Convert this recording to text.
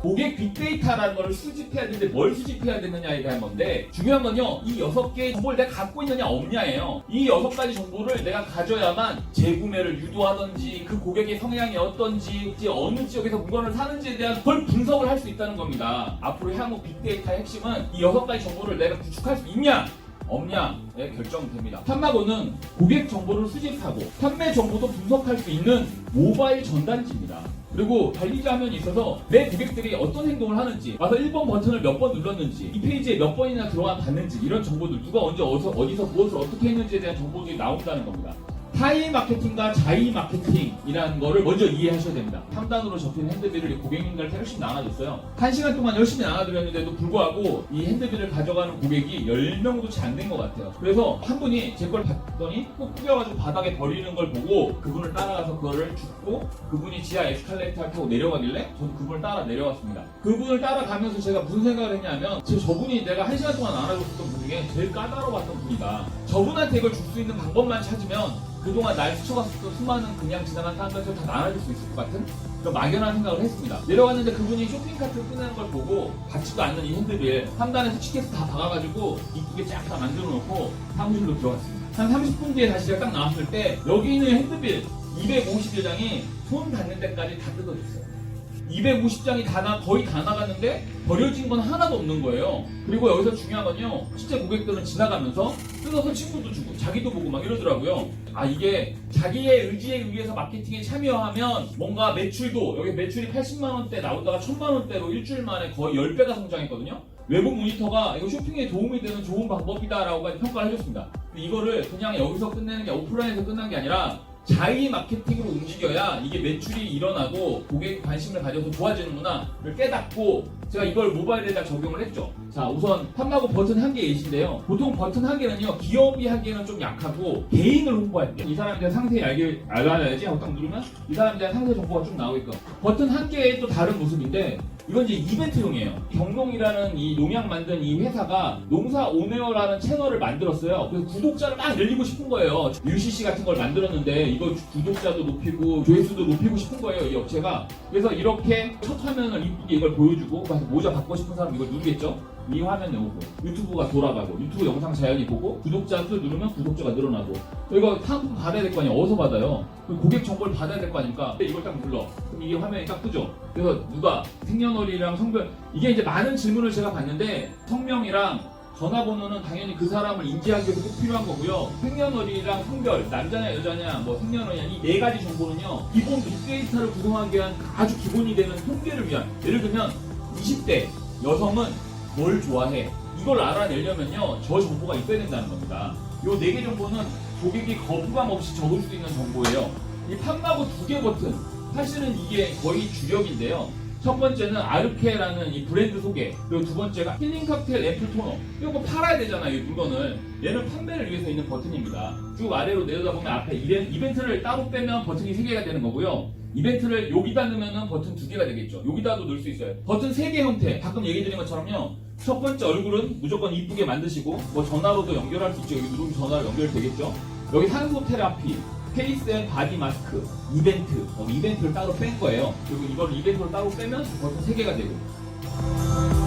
고객 빅데이터라는 걸 수집해야 되는데 뭘 수집해야 되느냐에 대한 건데 중요한 건요 이 여섯 개의 정보를 내가 갖고 있느냐 없냐예요 이 여섯 가지 정보를 내가 가져야만 재구매를 유도하든지 그 고객의 성향이 어떤지 어느 지역에서 물건을 사는지에 대한 그걸 분석을 할 수 있다는 겁니다 앞으로 향후 빅데이터의 핵심은 이 여섯 가지 정보를 내가 구축할 수 있냐 없냐에 결정됩니다. 판마고는 고객 정보를 수집하고 판매 정보도 분석할 수 있는 모바일 전단지입니다. 그리고 관리자 화면이 있어서 내 고객들이 어떤 행동을 하는지 와서 1번 버튼을 몇 번 눌렀는지 이 페이지에 몇 번이나 들어와 봤는지 이런 정보들 누가 언제 어디서, 어디서 무엇을 어떻게 했는지에 대한 정보들이 나온다는 겁니다. 타이 마케팅과 자이 마케팅이라는 거를 먼저 이해하셔야 됩니다. 3단으로 적힌 핸드비를 고객님들한테 열심히 나눠줬어요. 1시간 동안 열심히 나눠드렸는데도 불구하고 이 핸드비를 가져가는 고객이 10명도 채안된 것 같아요. 그래서 한 분이 제 걸 봤더니 꼭 꾸겨가지고 바닥에 버리는 걸 보고 그분을 따라가서 그거를 줍고 그분이 지하 에스컬레이터를 타고 내려가길래 저도 그분을 따라 내려갔습니다. 그분을 따라가면서 제가 무슨 생각을 했냐면 저- 저분이 내가 1시간 동안 나눠줬던 분 중에 제일 까다로웠던 분이다. 저분한테 이걸 줄 수 있는 방법만 찾으면 그동안 날 스쳐갔었던 수많은 그냥 지나간 사람들한테 다 나눠줄 수 있을 것 같은 그런 막연한 생각을 했습니다. 내려갔는데 그분이 쇼핑카트를 꺼내는 걸 보고 받지도 않는 이 핸드빌 3단에서 티켓을 다 박아가지고 이쁘게 쫙 다 만들어 놓고 사무실로 들어갔습니다. 한 30분 뒤에 다시 제가 딱 나왔을 때 여기 있는 핸드빌 250여장이 손 닿는 데까지 다 뜯어졌어요. 250장이 다 나, 거의 다 나갔는데 버려진 건 하나도 없는 거예요. 그리고 여기서 중요한 건요. 실제 고객들은 지나가면서 뜯어서 친구도 주고 자기도 보고 막 이러더라고요. 아 이게 자기의 의지에 의해서 마케팅에 참여하면 뭔가 매출도 여기 매출이 80만 원대 나오다가 1000만 원대로 일주일 만에 거의 10배가 성장했거든요. 외부 모니터가 이거 쇼핑에 도움이 되는 좋은 방법이다라고 평가를 해줬습니다. 이거를 그냥 여기서 끝내는 게 오프라인에서 끝난 게 아니라 자의 마케팅으로 움직여야 이게 매출이 일어나고 고객 관심을 가져서 좋아지는구나를 깨닫고 제가 이걸 모바일에다 적용을 했죠. 자, 우선 탐마고 버튼 한 개 예시인데요. 보통 버튼 한 개는요, 기업이 하기에는 좀 약하고 개인을 홍보할 때 이 사람에 대한 상세히 알게, 알아야지 하고 딱 누르면 이 대한 상세 정보가 쭉 나오게끔 버튼 한 개의 또 다른 모습인데 이건 이제 이벤트용이에요. 경농이라는 이 농약 만든 이 회사가 농사 오네어라는 채널을 만들었어요. 그래서 구독자를 막 늘리고 싶은 거예요. UCC 같은 걸 만들었는데 이거 구독자도 높이고 조회수도 높이고 싶은 거예요. 이 업체가. 그래서 이렇게 첫 화면을 이쁘게 이걸 보여주고 모자 받고 싶은 사람 이걸 누르겠죠. 이 화면에 오고 유튜브가 돌아가고 유튜브 영상 자연히 보고 구독자 수 누르면 구독자가 늘어나고. 이거 상품 받아야 될 거 아니야 어디서 받아요? 그럼 고객 정보를 받아야 될 거 아닙니까? 이걸 딱 눌러. 그럼 이게 화면이 딱 뜨죠? 그래서 누가? 생년월일이랑 성별. 이게 이제 많은 질문을 제가 봤는데 성명이랑 전화번호는 당연히 그 사람을 인지하기 위해서 꼭 필요한 거고요. 생년월일이랑 성별, 남자냐 여자냐, 뭐 생년월일이냐 이 네 가지 정보는요. 기본 빅데이터를 구성하기 위한 아주 기본이 되는 통계를 위한 예를 들면 20대 여성은 뭘 좋아해? 이걸 알아내려면요. 저 정보가 있어야 된다는 겁니다. 요 네 개 정보는 고객이 거부감 없이 적을 수 있는 정보예요. 이 판마고 두 개 버튼 사실은 이게 거의 주력인데요. 첫 번째는 아르케라는 이 브랜드 소개 그리고 두 번째가 힐링 칵테일 앰플 토너. 이거 팔아야 되잖아요 이 물건을. 얘는 판매를 위해서 있는 버튼입니다. 쭉 아래로 내려다 보면 앞에 이벤, 이벤트를 따로 빼면 버튼이 세 개가 되는 거고요. 이벤트를 여기다 넣으면 버튼 두 개가 되겠죠. 여기다도 넣을 수 있어요. 버튼 세개 형태. 가끔 얘기 드린 것처럼요. 첫 번째 얼굴은 무조건 이쁘게 만드시고 뭐 전화로도 연결할 수 있죠. 여기 누르면 전화로 연결되겠죠. 여기 산소 테라피 페이스 앤 바디 마스크 이벤트. 어, 이벤트를 따로 뺀 거예요. 그리고 이걸 이벤트를 따로 빼면 버튼 3개가 되고